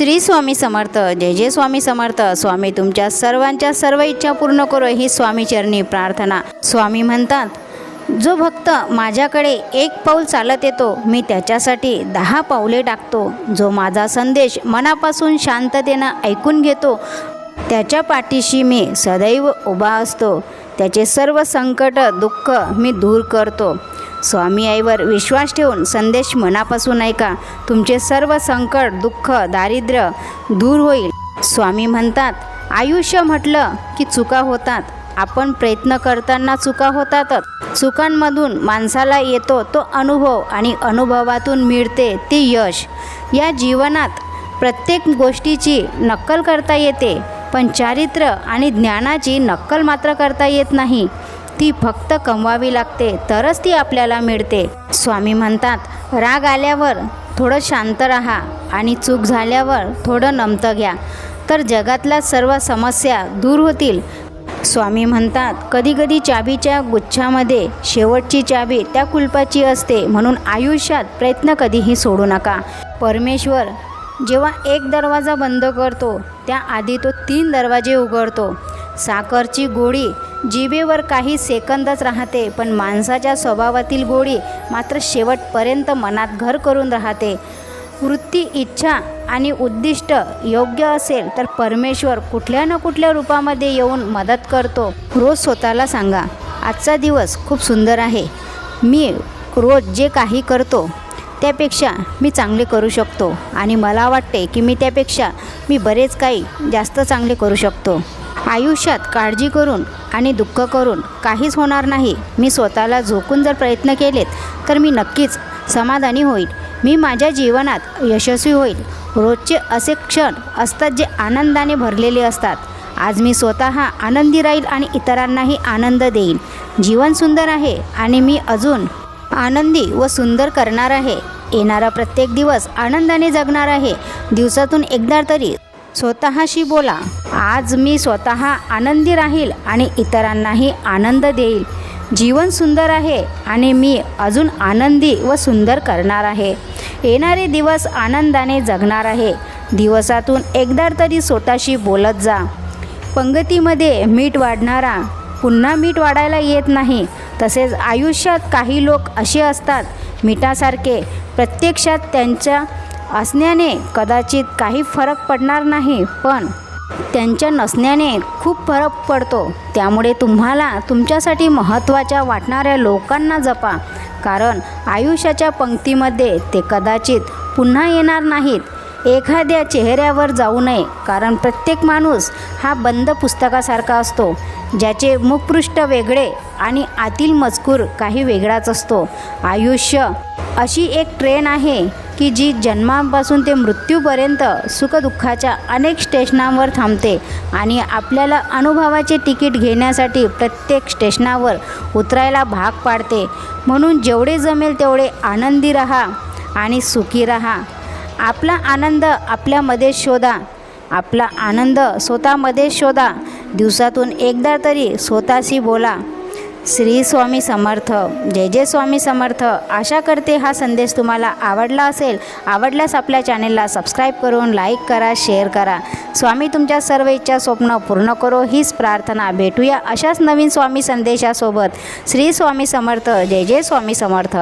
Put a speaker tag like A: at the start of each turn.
A: श्री स्वामी समर्थ. जय जय स्वामी समर्थ. स्वामी तुमच्या सर्वांच्या सर्व इच्छा पूर्ण करो ही स्वामीचरणी प्रार्थना. स्वामी म्हणतात जो भक्त माझ्याकडे एक पाऊल चालत येतो मी त्याच्यासाठी दहा पाऊले टाकतो. जो माझा संदेश मनापासून शांततेनं ऐकून घेतो त्याच्या पाठीशी मी सदैव उभा असतो. त्याचे सर्व संकट दुःख मी दूर करतो. स्वामी आईवर विश्वास ठेवून संदेश मनापासून ऐका. तुमचे सर्व संकट दुःख दारिद्र्य दूर होईल. स्वामी म्हणतात आयुष्य म्हटलं की चुका होतात. आपण प्रयत्न करताना चुका होतातच. चुकांमधून माणसाला येतो तो अनुभव आणि अनुभवातून मिळते ते यश. या जीवनात प्रत्येक गोष्टीची नक्कल करता येते पण चारित्र्य आणि ज्ञानाची नक्कल मात्र करता येत नाही. ती फक्त कमवावी लागते तरच ती आपल्याला मिळते. स्वामी म्हणतात राग आल्यावर थोडं शांत राहा आणि चूक झाल्यावर थोडं नमतं घ्या. तर जगातल्या सर्व समस्या दूर होतील. स्वामी म्हणतात कधीकधी चाबीच्या गुच्छामध्ये शेवटची चाबी त्या कुलपाची असते म्हणून आयुष्यात प्रयत्न कधीही सोडू नका. परमेश्वर जेव्हा एक दरवाजा बंद करतो त्याआधी तो तीन दरवाजे उघडतो. साखरची गोळी जिभेवर काही सेकंदच राहते पण माणसाच्या स्वभावातील गोडी मात्र शेवटपर्यंत मनात घर करून राहते. वृत्ती इच्छा आणि उद्दिष्ट योग्य असेल तर परमेश्वर कुठल्या ना कुठल्या रूपामध्ये येऊन मदत करतो रोज स्वतःला सांगा आजचा दिवस खूप सुंदर आहे. मी रोज जे काही करतो त्यापेक्षा मी चांगले करू शकतो आणि मला वाटते की मी त्यापेक्षा मी बरेच काही जास्त चांगले करू शकतो. आयुष्यात काळजी करून आणि दुःख करून काहीच होणार नाही. मी स्वतःला झोकून जर प्रयत्न केलेत तर मी नक्कीच समाधानी होईल. मी माझ्या जीवनात यशस्वी होईल. रोजचे असे क्षण असतात जे आनंदाने भरलेले असतात. आज मी स्वतः आनंदी राहील आणि इतरांनाही आनंद देईन. जीवन सुंदर आहे आणि मी अजून आनंदी व सुंदर करणार आहे. येणारा प्रत्येक दिवस आनंदाने जगणार आहे. दिवसातून एकदा तरी स्वतःशी बोला. आज मी स्वतः आनंदी राहील आणि इतरांनाही आनंद देईल. जीवन सुंदर आहे आणि मी अजून आनंदी व सुंदर करणार आहे. येणारे दिवस आनंदाने जगणार आहे. दिवसातून एकदा तरी स्वतःशी बोलत जा. पंगतीमध्ये मीठ वाढणारा पुन्हा मीठ वाढायला येत नाही. तसेच आयुष्यात काही लोक असे असतात मिठासारखे प्रत्यक्षात त्यांच्या असण्याने कदाचित काही फरक पडणार नाही पण त्यांच्या नसण्याने खूप फरक पडतो. त्यामुळे तुम्हाला तुमच्यासाठी महत्त्वाच्या वाटणाऱ्या लोकांना जपा कारण आयुष्याच्या पंक्तीमध्ये ते कदाचित पुन्हा येणार नाहीत. एखाद्या चेहऱ्यावर जाऊ नये कारण प्रत्येक माणूस हा बंद पुस्तकासारखा असतो ज्याचे मुखपृष्ठ वेगळे आणि आतील मजकूर काही वेगळाच असतो. आयुष्य अशी एक ट्रेन आहे की जी जन्मापासून ते मृत्यूपर्यंत सुखदुःखाच्या अनेक स्टेशनांवर थांबते आणि आपल्याला अनुभवाचे तिकीट घेण्यासाठी प्रत्येक स्टेशनावर उतरायला भाग पाडते. म्हणून जेवढे जमेल तेवढे आनंदी राहा आणि सुखी राहा. आपला आनंद आपल्यामध्ये शोधा. आपला आनंद स्वतःमध्ये शोधा. दिवसातून एकदा तरी स्वतःशी बोला. श्री स्वामी समर्थ जय जय स्वामी समर्थ. आशा करते हा संदेश तुम्हाला आवडला असेल. आवडल्यास आपल्या चॅनेलला सबस्क्राईब करून लाईक करा शेअर करा. स्वामी तुमच्या सर्व इच्छा स्वप्न पूर्ण करो हीच प्रार्थना. भेटूया अशाच नवीन स्वामी संदेशासोबत. श्री स्वामी समर्थ जय जय स्वामी समर्थ.